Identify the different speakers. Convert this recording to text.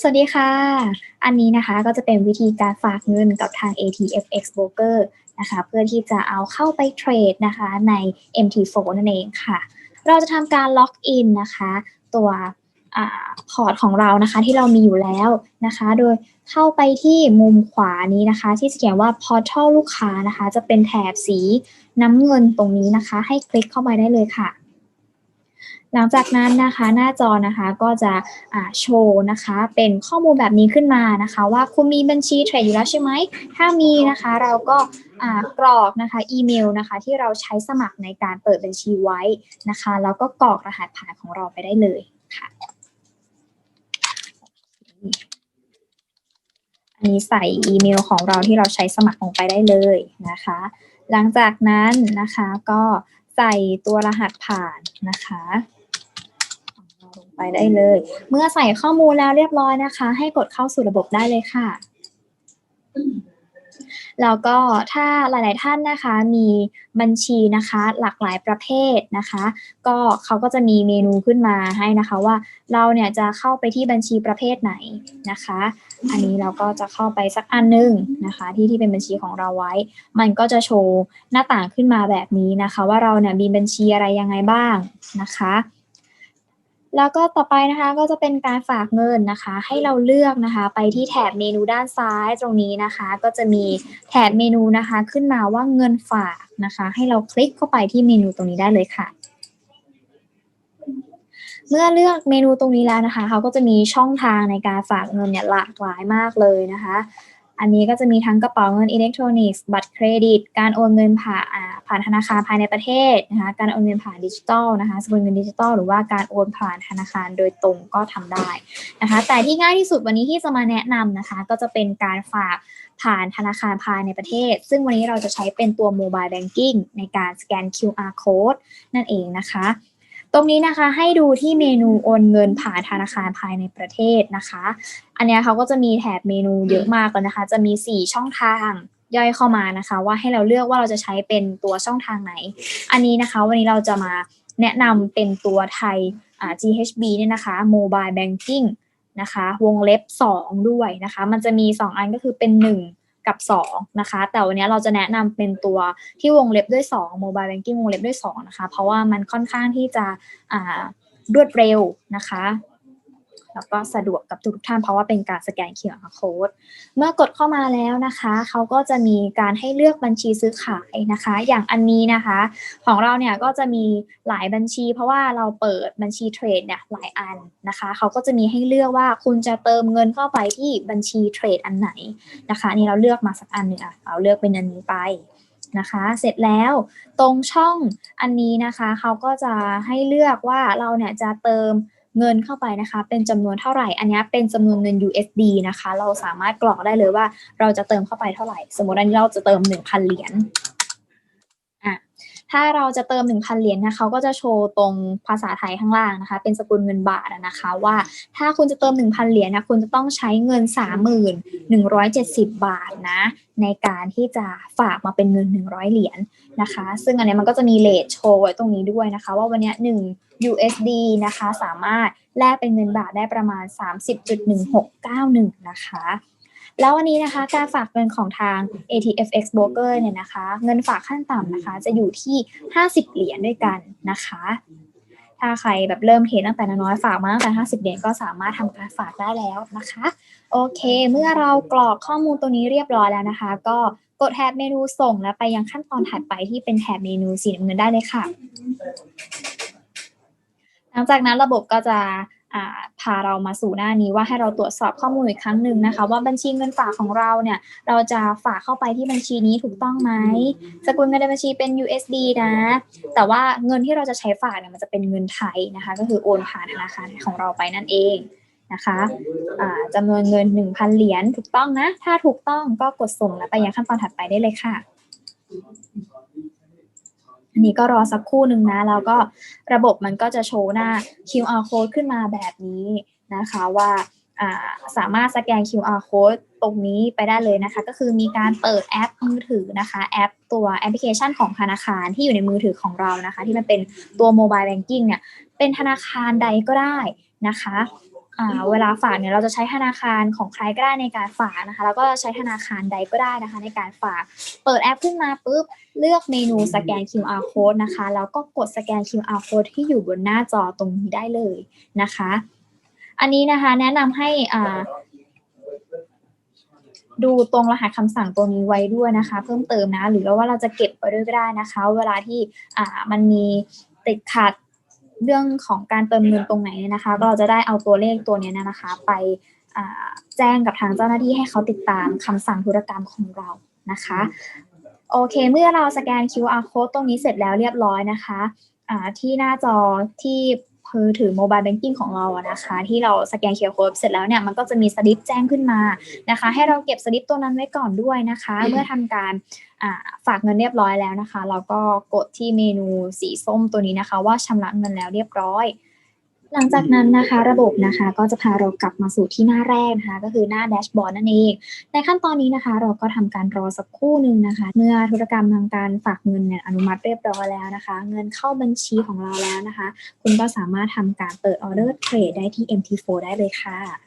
Speaker 1: สวัสดีค่ะ อันนี้นะคะก็จะเป็นวิธีการฝากเงินกับทาง ATFX Broker นะคะ เพื่อที่จะเอาเข้าไปเทรดนะคะใน MT4 นั่นเองค่ะ เราจะทำการล็อกอินนะคะ ตัวพอร์ตของเรานะคะที่เรามีอยู่แล้วนะคะ โดยเข้าไปที่มุมขวานี้นะคะ ที่เขียนว่า Portal ลูกค้านะคะ จะเป็นแถบสีน้ำเงินตรงนี้นะคะ ให้คลิกเข้าไปได้เลยค่ะ หลังจากนั้นนะคะหน้าจอนะคะก็จะโชว์นะคะเป็นข้อมูลแบบนี้ขึ้นมานะคะ ว่าคุณมีบัญชีเทรดอยู่แล้วใช่ไหม ถ้ามีนะคะเราก็กรอกนะคะอีเมลนะคะที่เราใช้สมัครในการเปิดบัญชีไว้นะคะแล้วก็กรอกรหัสผ่านของเราไปได้เลยค่ะอันนี้ใส่อีเมลของเราที่เราใช้สมัครลงไปได้เลยนะคะ หลังจากนั้นนะคะก็ ใส่ตัวรหัสผ่านนะคะลงไปได้เลย เมื่อใส่ข้อมูลแล้วเรียบร้อยนะคะ ให้กดเข้าสู่ระบบได้เลยค่ะ แล้วก็ถ้าหลาย ๆ ท่านนะคะมีบัญชีนะคะหลากหลายประเภทนะคะ ก็เขาก็จะมีเมนูขึ้นมาให้นะคะว่าเราเนี่ยจะเข้าไปที่บัญชีประเภทไหนนะคะ อันนี้เราก็จะเข้าไปสักอันนึงนะคะ ที่ที่เป็นบัญชีของเราไว้ มันก็จะโชว์หน้าต่างขึ้นมาแบบนี้นะคะ ว่าเราเนี่ยมีบัญชีอะไรยังไงบ้างนะคะ แล้วก็ต่อไปนะคะก็จะเป็นการฝากเงินนะคะ ให้เราเลือกนะคะ ไปที่แถบเมนูด้านซ้ายตรงนี้นะคะ ก็จะมีแถบเมนูนะคะ ขึ้นมาว่าเงินฝากนะคะ ให้เราคลิกเข้าไปที่เมนูตรงนี้ได้เลยค่ะเมื่อเลือกเมนูตรงนี้แล้วนะคะ เขาก็จะมีช่องทางในการฝากเงินเนี่ยหลากหลายมากเลยนะคะ อันนี้ก็จะมีทั้งกระเป๋าเงินอิเล็กทรอนิกส์บัตรเครดิต การโอนเงินผ่านผ่านธนาคารภายในประเทศนะคะการโอนเงินผ่านดิจิตอลนะคะสกุลเงินดิจิตอลหรือว่าการโอนผ่านธนาคารโดยตรงก็ทำได้นะคะแต่ที่ง่ายที่สุดวันนี้ที่จะมาแนะนำนะคะก็จะเป็นการฝากผ่านธนาคารภายในประเทศ ซึ่งวันนี้เราจะใช้เป็นตัวโมบายแบงกิ้งในการสแกน QR code นั่นเองนะคะ ตรงนี้นะคะให้ดูที่เมนูโอนเงินผ่านธนาคารภายในประเทศนะคะ อันนี้เขาก็จะมีแถบเมนูเยอะมากเลยนะคะ จะมี 4 ช่องทางย่อยเข้ามานะคะ ว่าให้เราเลือกว่าเราจะใช้เป็นตัวช่องทางไหน อันนี้นะคะ วันนี้เราจะมาแนะนำเป็นตัวไทย GHB เนี่ยนะคะ Mobile Banking นะคะ วงเล็บ 2 ด้วยนะคะ มันจะมี 2 อันก็คือเป็น 1 กับ 2 นะคะ แต่วันนี้เราจะแนะนำเป็นตัวที่วงเล็บด้วย2 Mobile Banking วงเล็บด้วย2นะคะ เพราะว่ามันค่อนข้างที่จะรวดเร็วนะคะ แล้วก็สะดวกกับทุกท่านเพราะว่าเป็นการสแกน QR code เมื่อกดเข้ามาแล้วนะคะเขาก็จะมีการให้เลือกบัญชีซื้อขายนะคะ อย่างอันนี้นะคะ ของเราเนี่ยก็จะมีหลายบัญชี เพราะว่าเราเปิดบัญชีเทรดเนี่ยหลายอันนะคะเขาก็จะมีให้เลือกว่าคุณจะเติมเงินเข้าไปที่บัญชีเทรดอันไหนนะคะนี่เราเลือกมาสักอันหนึ่งอะเราเลือกเป็นอันนี้ไปนะคะเสร็จแล้วตรงช่องอันนี้นะคะเขาก็จะให้เลือกว่าเราเนี่ยจะเติม เงินเข้าไปนะคะ เป็นจำนวนเท่าไหร่ อันนี้เป็นจำนวนเงิน USD นะคะ เราสามารถกรอกได้เลยว่าเราจะเติมเข้าไปเท่าไหร่ สมมติอันนี้เราจะเติม 1,000 เหรียญ ถ้าเราจะเติม 1,000 เหรียญนะเขาก็จะโชว์ตรงภาษาไทยข้างล่างนะคะ เป็นสกุลเงินบาทนะคะ ว่าถ้าคุณจะเติม 1,000 เหรียญนะคุณจะต้องใช้เงิน 3,170 บาทนะ ในการที่จะฝากมาเป็นเงิน 100 เหรียญนะคะ ซึ่งอันนี้มันก็จะมีเลทโชว์ไว้ตรงนี้ด้วยนะคะ ว่าวันนี้1 USD นะคะ สามารถแลกเป็นเงินบาทได้ประมาณ 30.1691 นะคะ แล้ววันนี้นะคะการฝากเงินของทาง ATFX Broker เนี่ยนะคะ เงินฝากขั้นต่ำนะคะ จะอยู่ที่ 50 เหรียญด้วยกันนะคะ ถ้าใครแบบเริ่มเทรดตั้งแต่น้อยฝากมาตั้งแต่ 50 เหรียญก็สามารถทำการฝากได้แล้วนะคะ โอเค เมื่อเรากรอกข้อมูลตรงนี้เรียบร้อยแล้วนะคะ ก็กดแท็บเมนูส่งแล้วไปยังขั้นตอนถัดไปที่เป็นแท็บเมนูสีน้ำเงินได้เลยค่ะ หลังจากนั้นระบบก็จะาเรามาสู่หน้านี้ว่าให้เราตรวจสอบข้อมูลอีกครั้งหนึ่งนะคะ ว่าบัญชีเงินฝากของเราเนี่ยเราจะฝากเข้าไปที่บัญชีนี้ถูกต้องไหมสกุลเงินในบัญชีเป็น USD นะ แต่ว่าเงินที่เราจะใช้ฝากเนี่ยมันจะเป็นเงินไทยนะคะ ก็คือโอนผ่านธนาคารของเราไปนั่นเองนะคะจำนวนเงิน 1,000 เหรียญถูกต้องนะ ถ้าถูกต้องก็กดส่งแล้วไปยังขั้นตอนถัดไปได้เลยค่ะ อันนี้ก็รอสักครู่หนึ่งนะ แล้วก็ระบบมันก็จะโชว์หน้า QR code ขึ้นมาแบบนี้นะคะว่าสามารถสแกน QR code ตรงนี้ไปได้เลยนะคะ ก็คือมีการเปิดแอปมือถือนะคะแอปตัวแอปพลิเคชันของธนาคารที่อยู่ในมือถือของเรานะคะ ที่มันเป็นตัวโมบายแบงกิ้งเนี่ยเป็นธนาคารใดก็ได้นะคะอ่า เวลาฝากเนี่ยเราจะใช้ธนาคารของใครก็ได้ในการฝากนะคะ แล้วก็ใช้ธนาคารใดก็ได้นะคะ ในการฝาก เปิดแอปขึ้นมาปุ๊บเลือกเมนูสแกน QR code นะคะ แล้วก็กดสแกน QR code ที่อยู่บนหน้าจอตรงนี้ได้เลยนะคะ อันนี้นะคะแนะนำให้อ่าดูตรงรหัสคำสั่งตัวนี้ไว้ด้วยนะคะ เพิ่มเติมนะ หรือว่าเราจะเก็บไว้ด้วยก็ได้นะคะ เวลาที่อ่ามันมีติดขัด เรื่องของการเติมเงินตรงไหนเนี่ยนะคะ ก็เราจะได้เอาตัวเลขตัวเนี้ยนะคะ ไปอ่าแจ้งกับทางเจ้าหน้าที่ให้เขาติดตามคำสั่งธุรกรรมของเรานะคะ โอเค เมื่อเราสแกน QR code ตรงนี้เสร็จแล้วเรียบร้อยนะคะอ่าที่หน้าจอที่ มือถือโมบายแบงกิ้งของเราอะนะคะ ที่เราสแกน QR code เสร็จแล้วเนี่ยมันก็จะมีสลิปแจ้งขึ้นมานะคะ ให้เราเก็บสลิปตัวนั้นไว้ก่อนด้วยนะคะ เมื่อทำการอ่าฝากเงินเรียบร้อยแล้วนะคะ เราก็กดที่เมนูสีส้มตัวนี้นะคะ ว่าชำระเงินแล้วเรียบร้อย หลังจากนั้นนะคะระบบนะคะก็จะพาเรากลับมาสู่ที่หน้าแรกนะคะก็คือหน้าแดชบอร์ดนั่นเอง ในขั้นตอนนี้นะคะ เราก็ทำการรอสักครู่หนึ่งนะคะ เมื่อธุรกรรมทางการฝากเงินเนี่ยอนุมัติเรียบร้อยแล้วนะคะ เงินเข้าบัญชีของเราแล้วนะคะ คุณก็สามารถทำการเปิดออเดอร์เทรดได้ที่ MT4 ได้เลยค่ะ